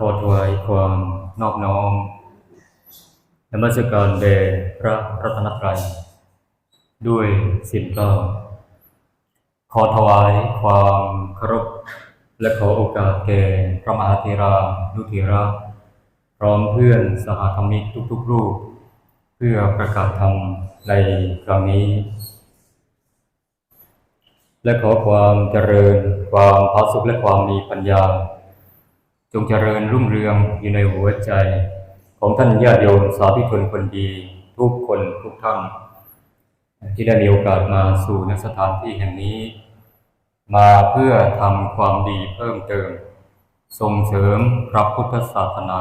ขอถวายความนอบน้อมนมัสการแด่พระรัตนตรัย ด้วยสินเกล้าขอถวายความเคารพและขอโอกาสแก่พระมหาเทรานุเถระพร้อมเพื่อนสหธรรมิกทุกๆรูป เพื่อประกาศธรรมในครั้งนี้ และขอความเจริญความผาสุกและความมีปัญญา จงเจริญรุ่งเรืองอยู่ในหัวใจ ของท่านญาติโยมสาธุชนคนดี ทุกคนทุกท่านที่ได้มีโอกาสมาสู่ณสถานที่แห่งนี้ มาเพื่อทำความดีเพิ่มเติม ส่งเสริมพระพุทธศาสนา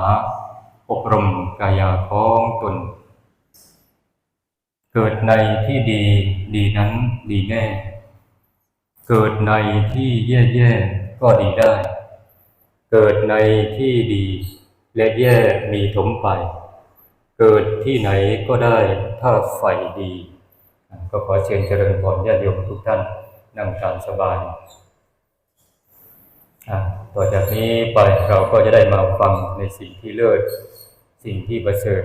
อบรมกายาของตน เกิดในที่ดีดีนั้นดีแน่ เกิดในที่แย่ๆก็ดีได้ เกิดในที่ดี และแย่มีถมไป เกิดที่ไหนก็ได้ถ้าใฝ่ดี ก็ขอเชิญเจริญพรญาติโยมทุกท่านนั่งตามสบายต่อจากนี้ไปเราก็จะได้มาฟังในสิ่งที่เลิศสิ่งที่ประเสริฐ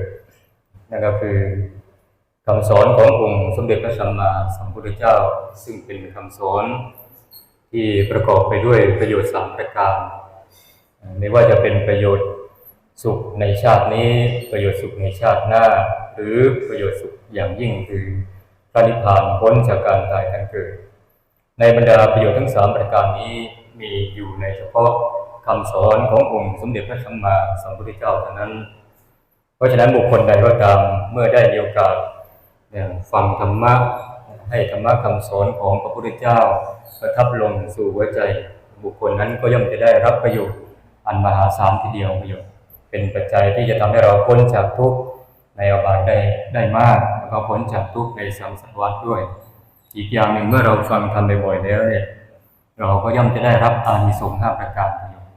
นั่นก็คือคำสอนขององค์สมเด็จพระสัมมาสัมพุทธเจ้า ซึ่งเป็นคำสอนที่ประกอบไปด้วยประโยชน์สามประการ ไม่ว่าจะเป็นประโยชน์สุขในชาตินี้ ประโยชน์สุขในชาติหน้า หรือประโยชน์สุขอย่างยิ่งคือพระนิพพานพ้นจากการตายทั้งเกิด ในบรรดาประโยชน์ทั้งสามประการนี้มีอยู่ในเฉพาะคำสอนขององค์สมเด็จพระสัมมาสัมพุทธเจ้าเท่านั้น เพราะฉะนั้นบุคคลใดก็ตามเมื่อได้มีโอกาสฟังธรรมะให้ธรรมะคำสอนของพระพุทธเจ้าประทับลงสู่หัวใจ บุคคลนั้นก็ย่อมจะได้รับประโยชน์ อันมหาศาลทีเดียวประโยชน์เป็นปัจจัยที่จะทำให้เราพ้นจากทุกข์ในอบายได้ได้มากแล้วก็พ้นจากทุกข์ในสังสารวัฏด้วย อีกอย่างหนึ่งเมื่อเราฟังทำบ่อยๆแล้วเนี่ยเราก็ย่อมจะได้รับอานิสงส์ห้าประการประโยชน์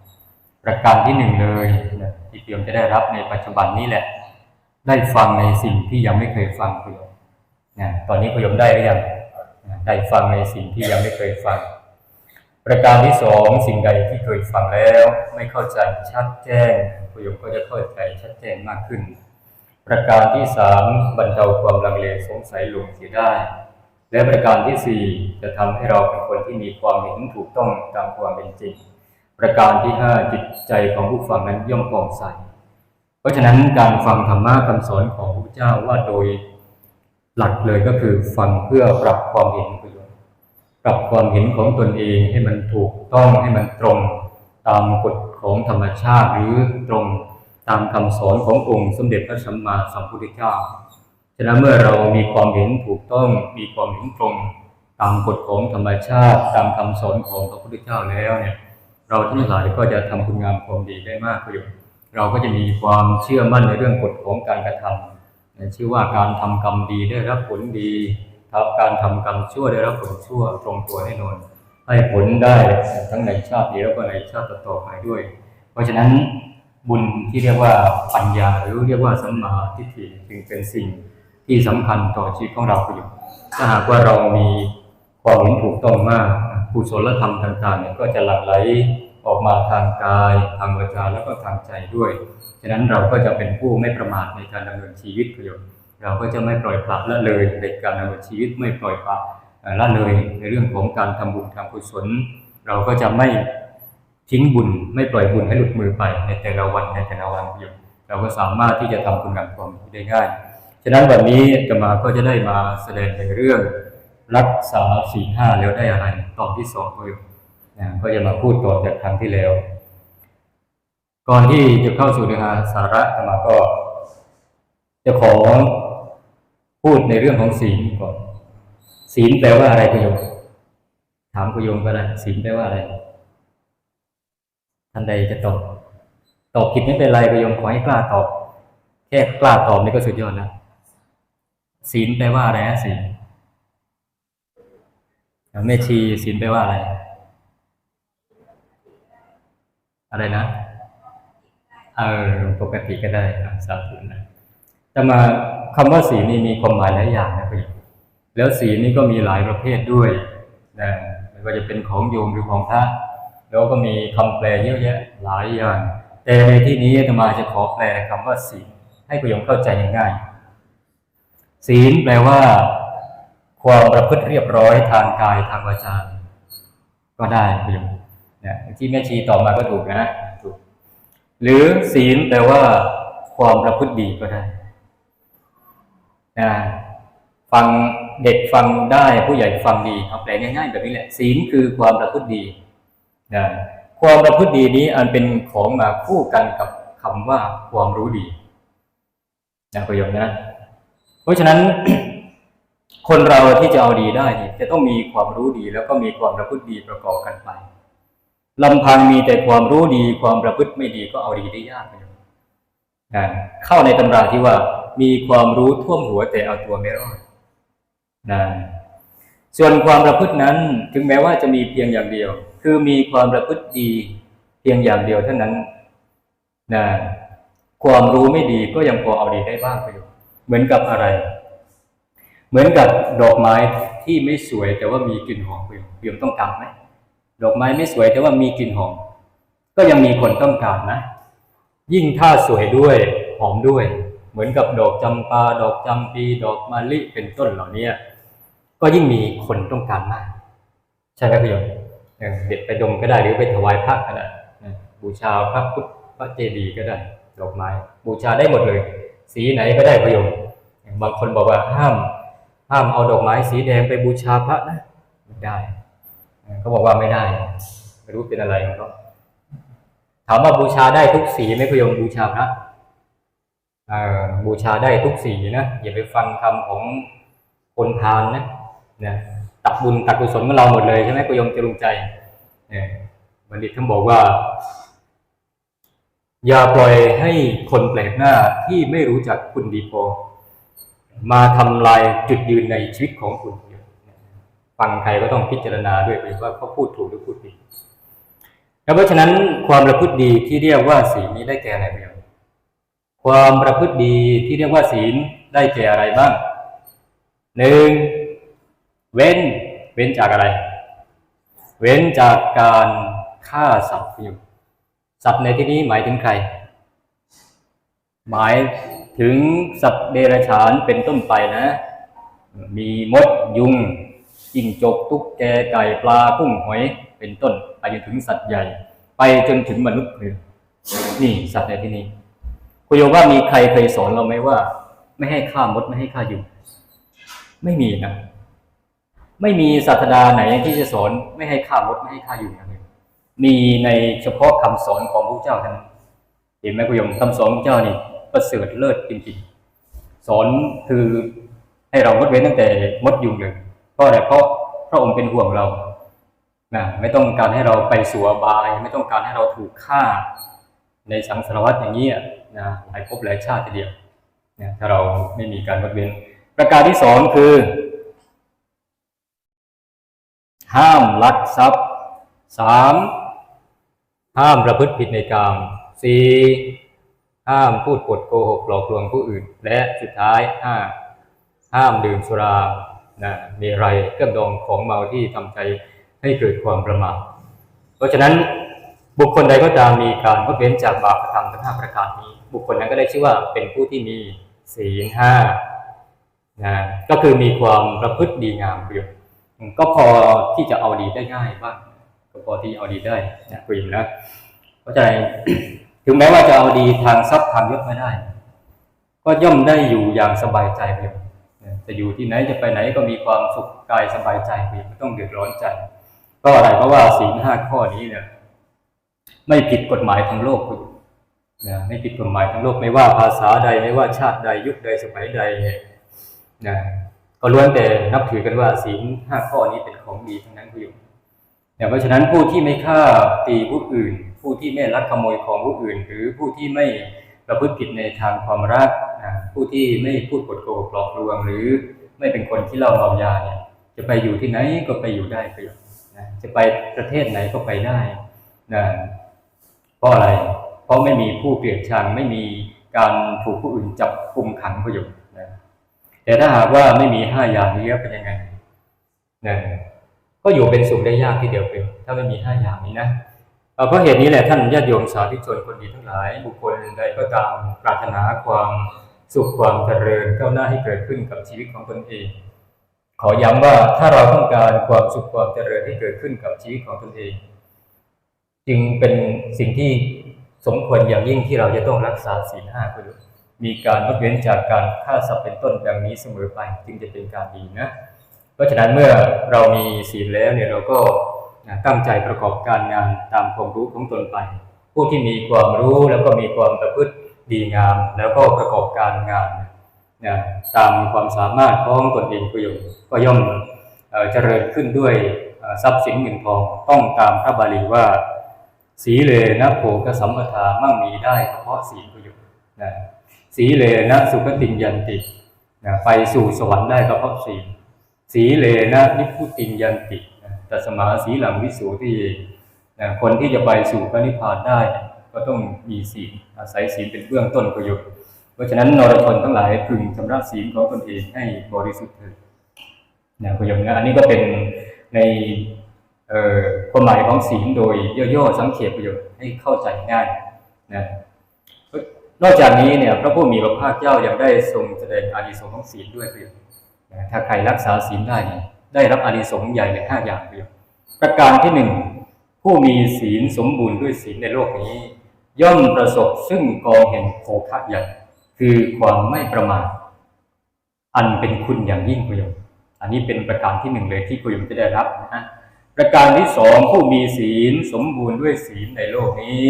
ประการที่หนึ่งเลยนะที่โยมจะได้รับในปัจจุบันนี้แหละ ได้ฟังในสิ่งที่ยังไม่เคยฟังประโยชน์นะตอนนี้ประโยชน์ได้หรือยังได้ฟังในสิ่งที่ยังไม่เคยฟัง ประการที่สองสิ่งใดที่เคยฟังแล้ว ไม่เข้าใจชัดแจ้งประโยชน์ก็จะเข้าใจชัดแจ้งมากขึ้น ประการที่สามบรรเทาความลังเลสงสัยลงเสียได้ และประการที่สี่จะทำให้เราเป็นคนที่มีความเห็นถูกต้องตามความเป็นจริง ประการที่ห้าจิตใจของผู้ฟังนั้นย่อมผ่องใสเพราะฉะนั้นการฟังธรรมะคำสอนของพระเจ้าว่าโดยหลักเลยก็คือฟังเพื่อปรับความเห็นประโยชน์ ปรับความเห็นของตนเองให้มันถูกต้องให้มันตรง ตามกฎของธรรมชาติหรือตรงตามคำสอนขององค์สมเด็จพระสัมมาสัมพุทธเจ้า ฉะนั้นเมื่อเรามีความเห็นถูกต้องมีความเห็นตรง ตามกฎของธรรมชาติ ตามคำสอนของพระพุทธเจ้าแล้วเนี่ยเราทั้งหลายก็จะทำคุณงามความดีได้มากประโยชน์เราก็จะมีความเชื่อมั่นในเรื่องกฎของการกระทำชื่อว่าการทำกรรมดีได้รับผลดี การทำกรรมชั่วได้รับผลชั่วตรงตัวแน่นอน ให้ผลได้ทั้งในชาตินี้แล้วก็ในชาติต่อไปด้วย เพราะฉะนั้นบุญที่เรียกว่าปัญญาหรือเรียกว่าสัมมาทิฏฐิจึงเป็นสิ่งที่สำคัญต่อชีวิตของเราประโยชน์ถ้าหากว่าเรามีความเห็นถูกต้องมากกุศลธรรมต่างๆเนี่ยก็จะหลั่งไหลออกมาทางกาย ทางวาจาแล้วก็ทางใจด้วย ฉะนั้นเราก็จะเป็นผู้ไม่ประมาทในการดำเนินชีวิตประโยชน์ เราก็จะไม่ปล่อยปละละเลยในการดำเนินชีวิตไม่ปล่อยปละละเลยในเรื่องของการทำบุญทำกุศล เราก็จะไม่ทิ้งบุญไม่ปล่อยบุญให้หลุดมือไปในแต่ละวันในแต่ละวันประโยชน์เราก็สามารถที่จะทำคุณงามความดีได้ง่ายฉะนั้นวันนี้จะมาก็จะได้มาแสดงในเรื่องรักษาศีลห้าแล้วได้อะไรตอนที่สองประโยชน์นะก็จะมาพูดต่อจากครั้งที่แล้ว ก่อนที่จะเข้าสู่เนื้อหาสาระธรรมาก็ จะขอ พูดในเรื่องของศีลก่อนศีลแปลว่าอะไรคุณโยมถามคุณโยมก็ได้ศีลแปลว่าอะไรท่านใดจะตอบตอบผิดไม่เป็นไรคุณโยมขอให้กล้าตอบแค่กล้าตอบนี่ก็สุดยอดแล้วศีลแปลว่าอะไรนะศีลแม่ชีศีลแปลว่าอะไร อะไรนะเออปกติก็ได้สาธุนะแต่มา คำว่าศีลนี่มีความหมายหลายอย่างนะพี่แล้วศีลนี่ก็มีหลายประเภทด้วยนะไม่ว่าจะเป็นของโยมหรือของพระแล้วก็มีคำแปลเยอะแยะหลายอย่างแต่ในที่นี้อาตมาจะขอแปลคำว่าศีลให้ผู้โยมเข้าใจง่ายๆศีลแปลว่า ความประพฤติเรียบร้อยทางกายทางวาจาก็ได้ผู้โยมเนี่ยที่แม่ชีตอบมาก็ถูกนะถูกหรือศีลแปลว่า ความประพฤติดีก็ได้ นะฟังเด็กฟังได้ผู้ใหญ่ฟังดีเอาแปลง่ายๆแบบนี้แหละศีลคือความประพฤติดีนะความประพฤติดีนี้อันเป็นของมาคู่กันกับคำว่าความรู้ดีนะประโยคนะเพราะฉะนั้น คนเราที่จะเอาดีได้จะต้องมีความรู้ดีแล้วก็มีความประพฤติดีประกอบกันไปลำพังมีแต่ความรู้ดีความประพฤติไม่ดีก็เอาดีได้ยากเลยนะเข้าในตำราที่ว่า มีความรู้ท่วมหัวแต่เอาตัวไม่รอดนะส่วนความประพฤตินั้นถึงแม้ว่าจะมีเพียงอย่างเดียว คือมีความประพฤติดีเพียงอย่างเดียวเท่านั้นนะความรู้ไม่ดีก็ยังพอเอาดีได้บ้างไปอยู่เหมือนกับอะไร เหมือนกับดอกไม้ที่ไม่สวยแต่ว่ามีกลิ่นหอมไปอยู่โยมต้องการไหมดอกไม้ไม่สวยแต่ว่ามีกลิ่นหอม ก็ยังมีคนต้องการนะ ยิ่งถ้าสวยด้วยหอมด้วย เหมือนกับดอกจำปาดอกจำปี ดอกมะลิเป็นต้นเหล่านี้ก็ยิ่งมีคนต้องการมาก ใช่ไหมพี่โยมเด็ดไปดมก็ได้หรือไปถวายพระก็ได้บูชาพระพุทธพระเจดีย์ก็ได้ ดอกไม้ บูชาได้หมดเลย สีไหนก็ได้พี่โยมบางคนบอกว่าห้ามห้ามเอาดอกไม้สีแดงไปบูชาพระนะไม่ได้เขาบอกว่าไม่ได้ไม่รู้เป็นอะไรของเขาถามว่าบูชาได้ทุกสีไหมพี่ยมบูชาพระ บูชาได้ทุกสีนะอย่าไปฟังคำของคนพาลนะนะตักบุญตักกุศลของเราหมดเลยใช่ไหมพี่โยมจรุงใจเนี่ยบัณฑิตท่านบอกว่า อย่าปล่อยให้คนแปลกหน้าที่ไม่รู้จักคุณดีพอ มาทำลายจุดยืนในชีวิตของคุณฟังใครก็ต้องพิจารณาด้วยว่าเขาพูดถูกหรือพูดผิดแล้วเพราะฉะนั้นความประพฤติดีที่เรียกว่าศีนี้ได้แก่อะไรบ้าง ความประพฤติดีที่เรียกว่าศีลได้แก่อะไรบ้างหนึ่งเว้นเว้นจากอะไร เว้นจากการฆ่าสัตว์อยู่สัตว์ในที่นี้หมายถึงใคร หมายถึงสัตว์เดรัจฉานเป็นต้นไปนะ มีมดยุงจิ้งจกตุ๊กแกไก่ปลากุ้งหอยเป็นต้น ไปจนถึงสัตว์ใหญ่ ไปจนถึงมนุษย์เลยนี่สัตว์ในที่นี้ คุณโยมว่ามีใครเคยสอนเราไหมว่า ไม่ให้ฆ่ามดไม่ให้ฆ่ายุงไม่มีนะไม่มีศาสดาไหนที่จะสอนไม่ให้ฆ่ามดไม่ให้ฆ่ายุงนะมีในเฉพาะคำสอนของพระเจ้าท่านเห็นไหมคุณโยมคำสอนพระเจ้านี่ประเสริฐเลิศจริงๆสอนคือให้เรางดเว้นตั้งแต่มดยุงเลยเพราะอะไรเพราะพระองค์เป็นห่วงเรานะไม่ต้องการให้เราไปสู่อบาย ไม่ต้องการให้เราถูกฆ่า ในสังสารวัฏอย่างนี้นะหลายภพหลายชาติทีเดียวนะถ้าเราไม่มีการงดเว้นประการที่สองคือ ห้ามลักทรัพย์สามห้ามประพฤติผิดในกามสี่ห้ามพูดปดโกหกหลอกลวงผู้อื่น และสุดท้ายห้าห้ามดื่มสุรานะมีไรเครื่องดองของเมาที่ทำใจให้เกิดความประมาทเพราะฉะนั้น บุคคลใดก็ตามมีการงดเว้นจากบาปธรรมทั้งห้าประการนี้ บุคคลนั้นก็ได้ชื่อว่าเป็นผู้ที่มีศีลห้านะก็คือมีความประพฤติดีงามเรียบก็พอที่จะเอาดีได้ง่ายบ้างก็พอที่เอาดีได้นะคุยนะเข้าใจถึงแม้ว่าจะเอาดีทางทรัพย์ทางยศไม่ได้ ก็ย่อมได้อยู่อย่างสบายใจเพียงจะอยู่ที่ไหนจะไปไหนก็มีความสุขกายสบายใจเพียงไม่ต้องเดือดร้อนใจ ก็อะไรเพราะว่าศีลห้าข้อนี้เนี่ย ไม่ผิดกฎหมายทางโลกนะไม่ผิดกฎหมายทางโลกไม่ว่าภาษาใดไม่ว่าชาติใดยุคใดสมัยใดนะก็ล้วนแต่นับถือกันว่าศีลห้าข้อนี้เป็นของดีทั้งนั้นคุณอยู่เพราะฉะนั้นผู้ที่ไม่ฆ่าตีผู้อื่น ผู้ที่ไม่ลักขโมยของผู้อื่น หรือผู้ที่ไม่ประพฤติผิดในทางความรักนะผู้ที่ไม่พูดปดโกหกหลอกลวง หรือไม่เป็นคนที่เล่าเมายาเนี่ยจะไปอยู่ที่ไหนก็ไปอยู่ได้ประโยชน์นะจะไปประเทศไหนก็ไปได้นะ เพราะอะไร เพราะไม่มีผู้เกลียดชังไม่มีการถูกผู้อื่นจับกุมขังประโยชน์นะแต่ถ้าหากว่าไม่มีห้าอย่างนี้เป็นยังไงนะก็อยู่เป็นสุขได้ยากที่เดียวเป็นถ้าไม่มีห้าอย่างนี้นะเพราะเหตุนี้แหละท่านญาติโยมสาธุชนคนดีทั้งหลาย บุคคลใดก็ตามปรารถนาความสุขความเจริญก้าวหน้าให้เกิดขึ้นกับชีวิตของตนเอง ขอย้ำว่าถ้าเราต้องการความสุขความเจริญที่เกิดขึ้นกับชีวิตของตนเอง จึงเป็นสิ่งที่สมควรอย่างยิ่งที่เราจะต้องรักษาศีลห้าคือมีการงดเว้นจากการฆ่าสัตว์เป็นต้นอย่างนี้เสมอไปจึงจะเป็นการดีนะ เพราะฉะนั้นเมื่อเรามีศีลแล้วเนี่ยเราก็ตั้งใจประกอบการงานตามความรู้ของตนไป ผู้ที่มีความรู้แล้วก็มีความประพฤติดีงาม แล้วก็ประกอบการงานนะตามความสามารถของตนเองประโยชน์ก็ย่อมเจริญขึ้นด้วยทรัพย์สินเงินทองต้องตามพระบาลีว่า สีเลนะโภกสัมปทามั่งมีได้เฉพาะศีประโยชน์นะสีเลนะสุขติยันตินะไปสู่สวรรค์ได้ก็เพราะศีสีเลนะนิพพุติยันตินะตัสมาสีหลังวิสูที่นะคนที่จะไปสู่พระนิพพานได้ ก็ต้องมีศีลอาศัยศีลเป็นเบื้องต้นประโยชน์ เพราะฉะนั้นนรชนทั้งหลายพึงชำระศีลของตนเองให้บริสุทธิ์เถิดนะประโยชน์นะอันนี้ก็เป็นใน ความหมายของศีลโดยย่อๆสังเขปประโยชน์ให้เข้าใจง่ายนะนอกจากนี้เนี่ยพระผู้มีพระภาคเจ้ายังได้ทรงแสดงอานิสงส์ของศีลด้วยประโยชน์นะถ้าใครรักษาศีลได้เนี่ยได้รับอานิสงส์ใหญ่เลยห้าอย่างเดียวประการที่หนึ่งผู้มีศีลสมบูรณ์ด้วยศีลในโลกนี้ ย่อมประสบซึ่งกองแห่งโภคะใหญ่คือความไม่ประมาทอันเป็นคุณอย่างยิ่งประโยชน์อันนี้เป็นประการที่หนึ่งเลยที่ประโยชน์จะได้รับนะฮะ ประการที่สองผู้มีศีลสมบูรณ์ด้วยศีลในโลกนี้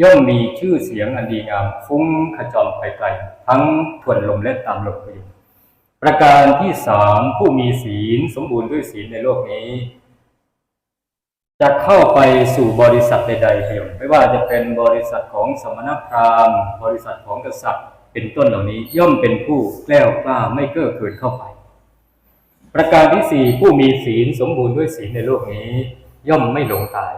ย่อมมีชื่อเสียงอันดีงามฟุ้งขจรไปไกลทั้งทวนลมและตามลมไปประการที่สามผู้มีศีลสมบูรณ์ด้วยศีลในโลกนี้ จะเข้าไปสู่บริษัทใดๆประโยชน์ไม่ว่าจะเป็นบริษัทของสมณพราหมณ์ บริษัทของกษัตริย์ เป็นต้นเหล่านี้ย่อมเป็นผู้แกล้วกล้าไม่เก้อเขินเข้าไป ประการที่สี่ผู้มีศีลสมบูรณ์ด้วยศีลในโลกนี้ ย่อมไม่หลงตาย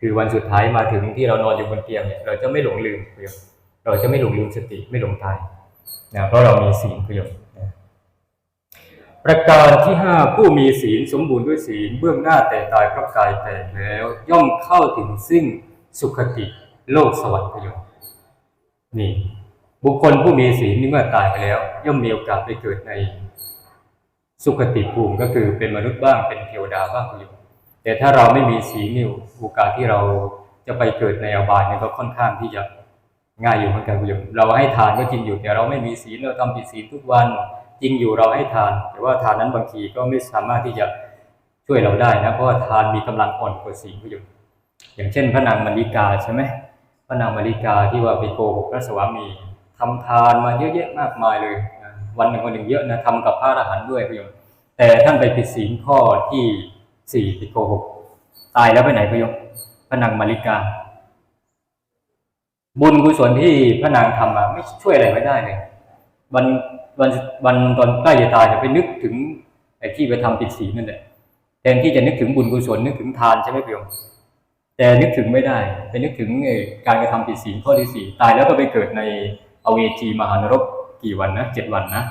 คือวันสุดท้ายมาถึงที่เรานอนอยู่บนเตียงเนี่ยเราจะไม่หลงลืมประโยชน์เราจะไม่หลงลืมสติไม่หลงตายนะเพราะเรามีศีลประโยชน์ประการที่ห้าผู้มีศีลสมบูรณ์ด้วยศีลเบื้องหน้าแต่ตายเพราะกายแตกแล้ว ย่อมเข้าถึงซึ่งสุขติโลกสวรรค์ประโยชน์นี่ บุคคลผู้มีศีลนี่เมื่อตายไปแล้ว ย่อมมีโอกาสไปเกิดใน สุขติภูมิก็คือเป็นมนุษย์บ้างเป็นเทวดาบ้างประโยชน์แต่ถ้าเราไม่มีศีลนี่โอกาสที่เราจะไปเกิดในอบายเนี่ยก็ค่อนข้างที่จะง่ายอยู่เหมือนกันประโยชน์เราให้ทานก็จริงอยู่แต่เราไม่มีศีลเราทำผิดศีลทุกวันจริงอยู่เราให้ทาน แต่ว่าทานนั้นบางทีก็ไม่สามารถที่จะช่วยเราได้นะเพราะว่าทานมีกำลังอ่อนกว่าศีลประโยชน์อย่างเช่น พระนางมาริกาใช่ไหมพระนางมาริกาที่ว่าไปโกหกพระสวามีทำทานมาเยอะแยะมากมายเลยนะ วันหนึ่งวันหนึ่งเยอะนะทำกับพระอรหันต์ด้วยประโยชน์แต่ท่านไปผิดศีลข้อที่สี่ไปโกหกตายแล้วไปไหนประโยชน์พระนางมาริกา บุญกุศลที่พระนางทำมาไม่ช่วยอะไรไม่ได้เลยวันวันวันตอนใกล้จะตายจะไปนึกถึงไอ้ที่ไปทำผิดศีลนั่นแหละแทนที่จะนึกถึงบุญกุศลนึกถึงทานใช่ไหมพี่โยมแต่นึกถึงไม่ได้ไปนึกถึงไอ้การกระทำผิดศีลข้อที่สี่ตายแล้วก็ไปเกิดในอเวจีมหานรก กี่วันนะเจ็ดวันนะ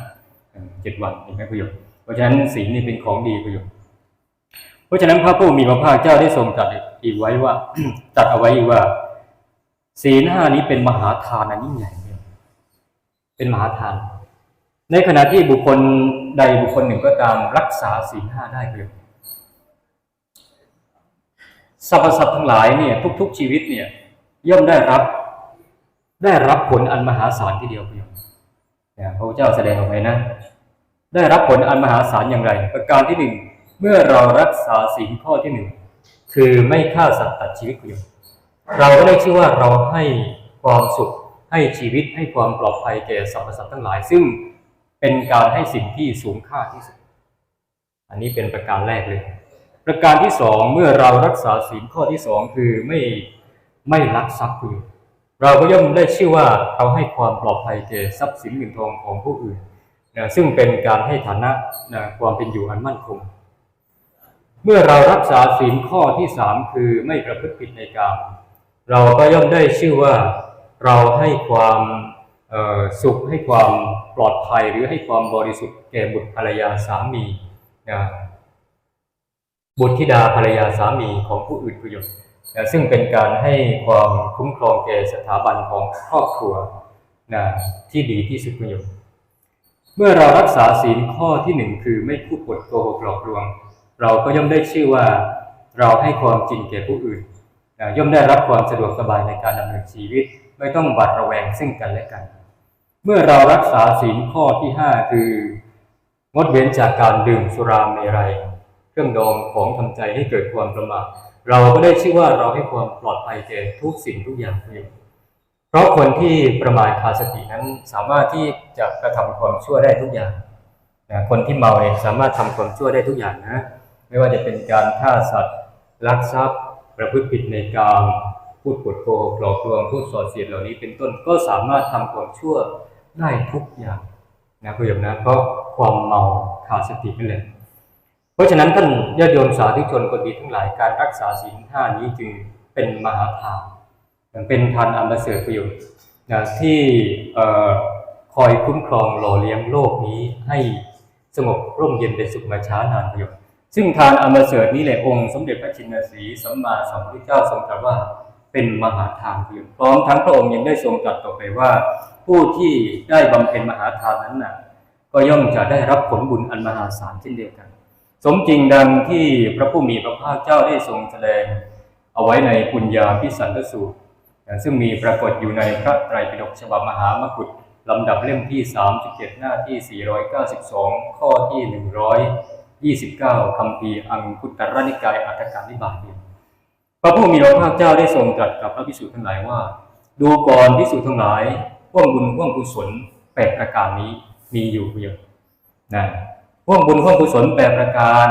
เจ็ดวันเห็นไหมพี่โยมเพราะฉะนั้นศีลนี่เป็นของดีพี่โยมเพราะฉะนั้นพระผู้มีพระภาคเจ้าได้ทรงตรัสอีกไว้ว่าตรัสเอาไว้อีกว่า ศีลห้านี้เป็นมหาทานอันยิ่งใหญ่เป็นมหาทาน ในขณะที่บุคคลใดบุคคลหนึ่งก็ตามรักษาศีลห้าได้เพียงสรรพสัตว์ทั้งหลายเนี่ยทุก ๆ ชีวิตเนี่ยย่อมได้รับ ได้รับผลอันมหาศาลทีเดียวเพียง เนี่ยพระเจ้าแสดงออกไปนะ ได้รับผลอันมหาศาลอย่างไร ประการที่หนึ่งเมื่อเรารักษาศีลข้อที่หนึ่งคือไม่ฆ่าสัตว์ตัดชีวิตเพียงเราก็ได้ชื่อว่าเราให้ความสุขให้ชีวิตให้ความปลอดภัยแก่สรรพสัตว์ทั้งหลาย ซึ่งเป็นการให้สิ่งที่สูงค่าที่สุด อันนี้เป็นประการแรกเลย ประการที่สองเมื่อเรารักษาศีลข้อที่สองคือไม่ไม่ลักทรัพย์คือ เราก็ย่อมได้ชื่อว่าเราให้ความปลอดภัยแก่ทรัพย์สินเงินทองของผู้อื่นนะซึ่งเป็นการให้ฐานะนะความเป็นอยู่อันมั่นคง เมื่อเรารักษาศีลข้อที่สามคือไม่ประพฤติผิดในกามเราก็ย่อมได้ชื่อว่าเราให้ความสุขให้ความปลอดภัยหรือให้ความบริสุทธิ์แก่บุตรภรรยาสามีนะบุตรธิดาภรรยาสามีของผู้อื่นประโยชน์ นะซึ่งเป็นการให้ความคุ้มครองแก่สถาบันของครอบครัวนะที่ดีที่สุดประโยชน์เมื่อเรารักษาศีลข้อที่หนึ่งคือไม่พูดปดโกหกหลอกลวง เราก็ย่อมได้ชื่อว่าเราให้ความจริงแก่ผู้อื่นนะย่อมได้รับความสะดวกสบายในการดำเนินชีวิต ไม่ต้องหวาดระแวงซึ่งกันและกัน เมื่อเรารักษาศีลข้อที่ห้าคืองดเว้นจากการดื่มสุราเมรัย เครื่องดองของทำใจให้เกิดความประมาท เราก็ได้ชื่อว่าเราให้ความปลอดภัยแก่ทุกสิ่งทุกอย่างเองเพราะคนที่ประมาทขาดสตินั้นสามารถที่จะกระทำความชั่วได้ทุกอย่างนะคนที่เมาเนี่ยสามารถทำความชั่วได้ทุกอย่างนะ ไม่ว่าจะเป็นการฆ่าสัตว์ลักทรัพย์ ประพฤติผิดในกามพูดปดโกหกหลอกลวงพูดส่อเสียดเหล่านี้เป็นต้นก็สามารถทำความชั่วได้ทุกอย่างนะคุณโยมนะเพราะความเมาขาดสตินั่นแหละ เพราะฉะนั้นท่านญาติโยมสาธุชนคนดีทั้งหลายการรักษาศีลห้านี้จึงเป็นมหาทานเป็นทานอันประเสริฐประโยชน์นะที่คอยคุ้มครองหล่อเลี้ยงโลกนี้ให้สงบร่มเย็นเป็นสุขมาช้านานประโยชน์ซึ่งทานอันประเสริฐนี้แหละองค์สมเด็จพระชินสีสัมมาสัมพุทธเจ้าทรงตรัสว่าเป็นมหาทานประโยชน์พร้อมทั้งพระองค์ยังได้ทรงตรัสต่อไปว่า ผู้ที่ได้บำเพ็ญมหาทานนั้นน่ะก็ย่อมจะได้รับผลบุญอันมหาศาลเช่นเดียวกัน สมจริงดังที่พระผู้มีพระภาคเจ้าได้ทรงแสดง เอาไว้ในปุญญาพิสันตสูตรซึ่งมีปรากฏอยู่ในพระไตรปิฎกฉบับมหามกุฏลำดับเล่มที่ 37 หน้าที่ 492 ข้อที่ 129คำพีร์อังคุตรนิกายอัตถกานิบาตเดีพระผู้มีพระภาคเจ้าได้ทรงตรัสกับพระภิกษุทั้งหลายว่า ดูก่อนภิกษุทั้งหลายพ่วงบุญพ่วงกุศลแปดประการนี้มีอยู่เพียงนะ ห่วงบุญห่วงกุศลแปดประการ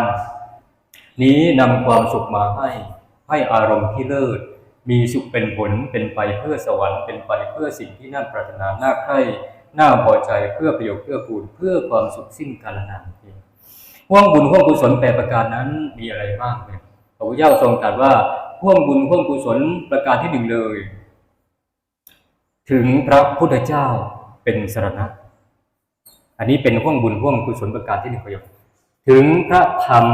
นี้นำความสุขมาให้ให้อารมณ์ที่เลิศ มีสุขเป็นผลเป็นไปเพื่อสวรรค์เป็นไปเพื่อสิ่งที่น่าปรารถนาน่าใคร่น่าพอใจเพื่อประโยชน์เพื่อกูลเพื่อความสุขสิ้นกาลนานเองห่วงบุญห่วงกุศลแปดประการนั้นมีอะไรบ้างเนี่ยพระพุทธเจ้าทรงตรัสว่าห่วงบุญห่วงกุศลประการที่หนึ่งเลย ถึงพระพุทธเจ้าเป็นสรณะ อันนี้เป็นห่วงบุญห่วงกุศลประการที่หนึ่งประโยชน์ถึงพระธรรม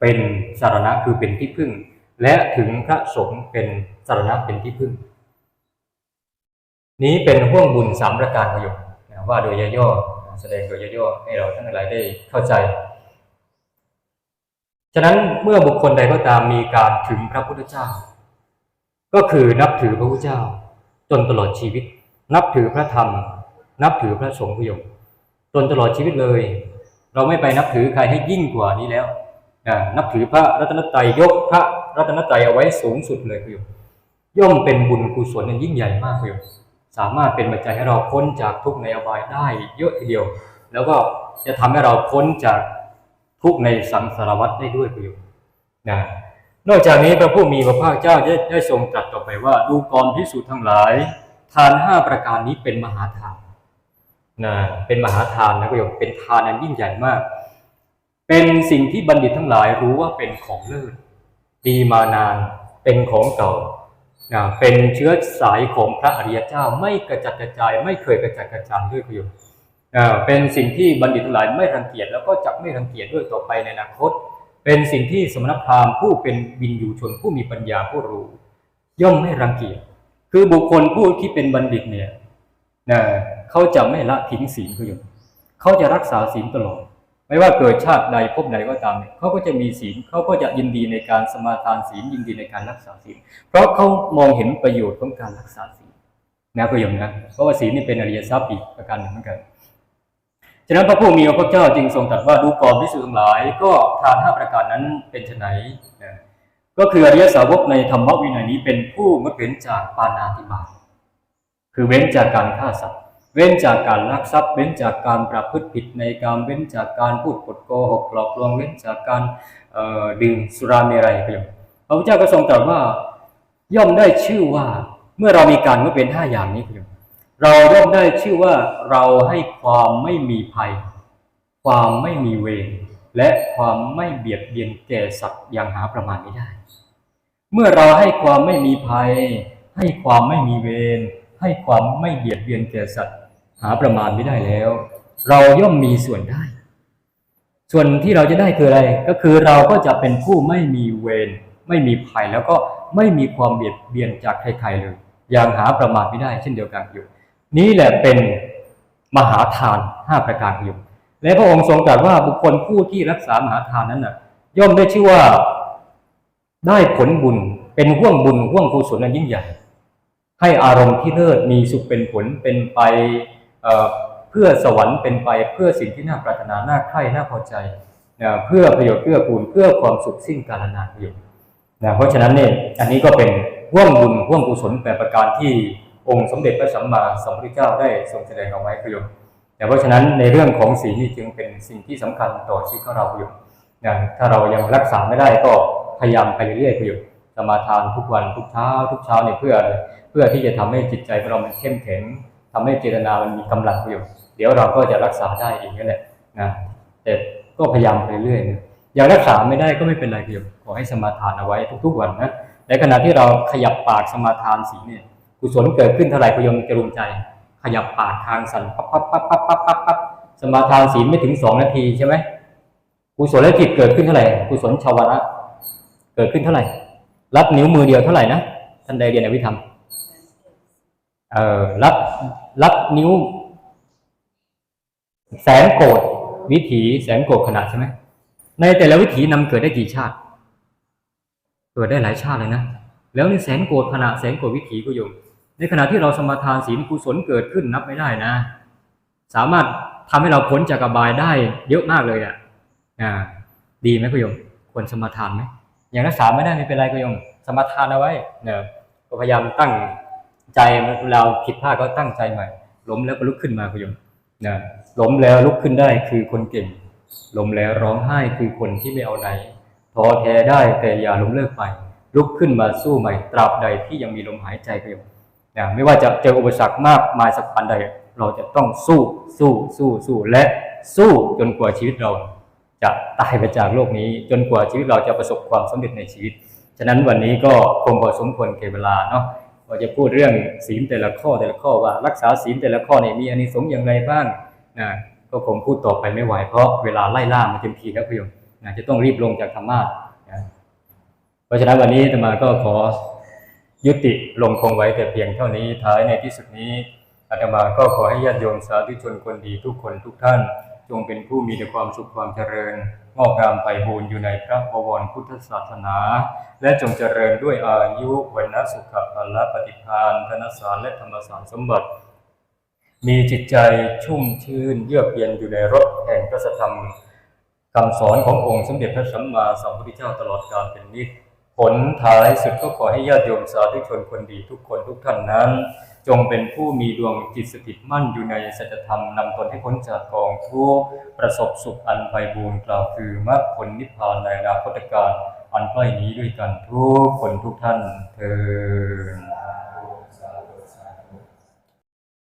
เป็นสารณะคือเป็นที่พึ่ง และถึงพระสงฆ์เป็นสารณะเป็นที่พึ่ง นี้เป็นห่วงบุญสามประการประโยชน์นะว่าโดยย่อๆแสดงโดยย่อๆให้เราทั้งหลายได้เข้าใจ ฉะนั้นเมื่อบุคคลใดก็ตามมีการถึงพระพุทธเจ้า ก็คือนับถือพระพุทธเจ้า จนตลอดชีวิต นับถือพระธรรม นับถือพระสงฆ์ประโยช นตลอดชีวิตเลย เราไม่ไปนับถือใครให้ยิ่งกว่านี้แล้วนะนับถือพระรัตนตรัยยกพระรัตนตรัยเอาไว้สูงสุดเลยคือย่อมเป็นบุญกุศลอันยิ่งใหญ่มากคือสามารถเป็นปัจจัยให้เราพ้นจากทุกข์ในอบายได้เยอะทีเดียว แล้วก็จะทำให้เราพ้นจากทุกข์ในสังสารวัฏได้ด้วยประโยชน์นะนอกจากนี้พระผู้มีพระภาคเจ้าได้ได้ทรงตรัสต่อไปว่าดูกรพิสูจน์ทั้งหลาย ทานห้าประการนี้เป็นมหาทาน นะเป็นมหาทานนะประโยชน์เป็นทานอันยิ่งใหญ่มาก เป็นสิ่งที่บัณฑิตทั้งหลายรู้ว่าเป็นของเลิศดีมานานเป็นของเก่านะเป็นเชื้อสายของพระอริยเจ้าไม่กระจัดกระจาย ไม่เคยกระจัดกระจายด้วยประโยชน์เป็นสิ่งที่บัณฑิตทั้งหลายไม่รังเกียจแล้วก็จะไม่รังเกียจด้วยต่อไปในอนาคต เป็นสิ่งที่สมณพราหมณ์ผู้เป็นวินยูชนผู้มีปัญญาผู้รู้ ย่อมไม่รังเกียจคือบุคคลผู้ที่เป็นบัณฑิตเนี่ยนะ เขาจะไม่ละทิ้งศีลเขาอยู่เขาจะรักษาศีลตลอด ไม่ว่าเกิดชาติใดภพใดก็ตามเนี่ยเขาก็จะมีศีลเขาก็จะยินดีในการสมาทานศีลยินดีในการรักษาศีล เพราะเขามองเห็นประโยชน์ของการรักษาศีลนะประโยชน์นะเพราะว่าศีลนี่เป็นอริยทรัพย์อีกประการหนึ่งเหมือนกันฉะนั้นพระผู้มีพระเจ้าจึงทรงตรัสว่าดูก่อนพิสูจน์ทั้งหลาย ก็ทานห้าประการนั้นเป็นไฉนนะก็คืออริยสาวกในธรรมวินัยนี้เป็นผู้งดเว้นจากปานาติบาตคือเว้นจากการฆ่าสัตว์ เว้นจากการลักทรัพย์ เว้นจากการประพฤติผิดในการเว้นจากการพูดปดโกหกหลอกลวงเว้นจากการดื่มสุราเมรัยเป็นพระพุทธเจ้าก็ทรงตรัสว่าย่อมได้ชื่อว่าเมื่อเรามีการงดเว้นห้าอย่างนี้คือเราย่อมได้ชื่อว่าเราให้ความไม่มีภัย ความไม่มีเวรและความไม่เบียดเบียนแก่สัตว์อย่างหาประมาณไม่ได้ เมื่อเราให้ความไม่มีภัย ให้ความไม่มีเวรให้ความไม่เบียดเบียนแก่สัตว์ หาประมาณไม่ได้แล้ว เราย่อมมีส่วนได้ ส่วนที่เราจะได้คืออะไร ก็คือเราก็จะเป็นผู้ไม่มีเวรไม่มีภัยแล้วก็ไม่มีความเบียดเบียนจากใครๆเลยอย่างหาประมาทไม่ได้เช่นเดียวกันอยู่ นี่แหละเป็นมหาทานห้าประการอยู่และพระองค์ทรงตรัสว่าบุคคลผู้ที่รักษามหาทานนั้นน่ะ ย่อมได้ชื่อว่าได้ผลบุญเป็นห่วงบุญห่วงกุศลนั้นยิ่งใหญ่ ให้อารมณ์ที่เลิศมีสุขเป็นผลเป็นไป เพื่อสวรรค์เป็นไปเพื่อสิ่งที่น่าปรารถนาน่าใคร่น่าพอใจเพื่อประโยชน์เพื่อกูลเพื่อความสุขสิ้นกาลนานอยู่นะเพราะฉะนั้นเนี่ยอันนี้ก็เป็นห่วงบุญห่วงกุศลแปดประการที่องค์สมเด็จพระสัมมาสัมพุทธเจ้าได้ทรงแสดงเอาไว้ประโยชน์แต่เพราะฉะนั้นในเรื่องของศีลนี่จึงเป็นสิ่งที่สำคัญต่อชีวิตของเราประโยชน์นะถ้าเรายังรักษาไม่ได้ก็พยายามไปเรื่อยๆประโยชน์สมาทานทุกวันทุกเช้าทุกเช้าเนี่ยเพื่อเพื่อที่จะทำให้จิตใจของเรามันเข้มแข็ง ทำให้เจตนามันมีกำลังอยู่ เดี๋ยวเราก็จะรักษาได้เองนั่นแหละนะแต่ก็พยายามไปเรื่อยนะยังรักษาไม่ได้ก็ไม่เป็นไรโยมขอให้สมาทานเอาไว้ทุกๆวันนะในขณะที่เราขยับปากสมาทานสีเนี่ยกุศลเกิดขึ้นเท่าไหร่พยมจะรุมใจ ขยับปากทางสั่นปั๊บปั๊บปั๊บปั๊บปั๊บปั๊บปั๊บสมาทานศีลไม่ถึงสองนาทีใช่ไหมกุศลและจิตเกิดขึ้นเท่าไหร่กุศลชาวนะเกิดขึ้นเท่าไหร่ รับนิ้วมือเดียวเท่าไหร่นะท่านใดเรียนอภิธรรม เอ่อรับรับนิ้ว แสนโกดวิถีแสนโกดขนาดใช่ไหมในแต่ละวิถีนำเกิดได้กี่ชาติ เกิดได้หลายชาติเลยนะแล้วในแสนโกดขนาดแสนโกดวิถีก็โยมในขณะที่เราสมาทานศีลกุศลเกิดขึ้นนับไม่ได้นะ สามารถทำให้เราพ้นจากอบายได้เยอะมากเลยอะอ่า ดีไหมคุณโยมควรสมาทานไหมอยังรักษาไม่ได้ไม่เป็นไรคุณโยม สมาทานเอาไว้เนี่ยพยายามตั้ง ใจเราผิดพลาดก็ตั้งใจใหม่ ล้มแล้วก็ลุกขึ้นมาคุณโยมนะล้มแล้วลุกขึ้นได้คือคนเก่ง ล้มแล้วร้องไห้คือคนที่ไม่เอาไหนท้อแท้ได้แต่อย่าล้มเลิกไป ลุกขึ้นมาสู้ใหม่ตราบใดที่ยังมีลมหายใจคุณโยมนะไม่ว่าจะเจออุปสรรคมากมายสักพันใด เราจะต้องสู้สู้สู้สู้และสู้จนกว่าชีวิตเราจะตายไปจากโลกนี้ จนกว่าชีวิตเราจะประสบความสำเร็จในชีวิต ฉะนั้นวันนี้ก็คงพอสมควรเก็บเวลาเนาะ เราจะพูดเรื่องศีลแต่ละข้อแต่ละข้อว่ารักษาศีลแต่ละข้อเนี่ยมีอานิสงส์อย่างไรบ้างนะก็คงพูดต่อไปไม่ไหวเพราะเวลาไล่ล่ามาเต็มทีแล้วพี่โยมนะจะต้องรีบลงจากธรรมะนะเพราะฉะนั้นวันนี้อาตมาก็ขอยุติลงคงไว้แต่เพียงเท่านี้ท้ายในที่สุดนี้อาตมาก็ขอให้ญาติโยมสาธุชนคนดีทุกคนทุกท่าน จงเป็นผู้มีแต่ความสุขความเจริญ งอกงามไพบูรณ์อยู่ในพระบวรพุทธศาสนา และจงเจริญด้วยอายุวันนสุขภละปฏิภาณธนสารและธรรมสารสมบัติ มีจิตใจชุ่มชื่นเยือกเย็นอยู่ในรถแห่งพระธรรมคำสอนขององค์สมเด็จพระสัมมาสัมพุทธเจ้าตลอดกาลเป็นนิจผลท้ายสุดก็ขอให้ญาติโยมสาธุชนคนดีทุกคนทุกท่านนั้น จงเป็นผู้มีดวงจิตสถิตมั่นอยู่ในสัจธรรมนำตนให้พ้นจากกองทุกข์ประสบสุขอันไพบูรณ์กล่าวคือมรรคผลนิพพานในอนาคตการอันใกล้นี้ด้วยกันทุกคนทุกท่านเทอ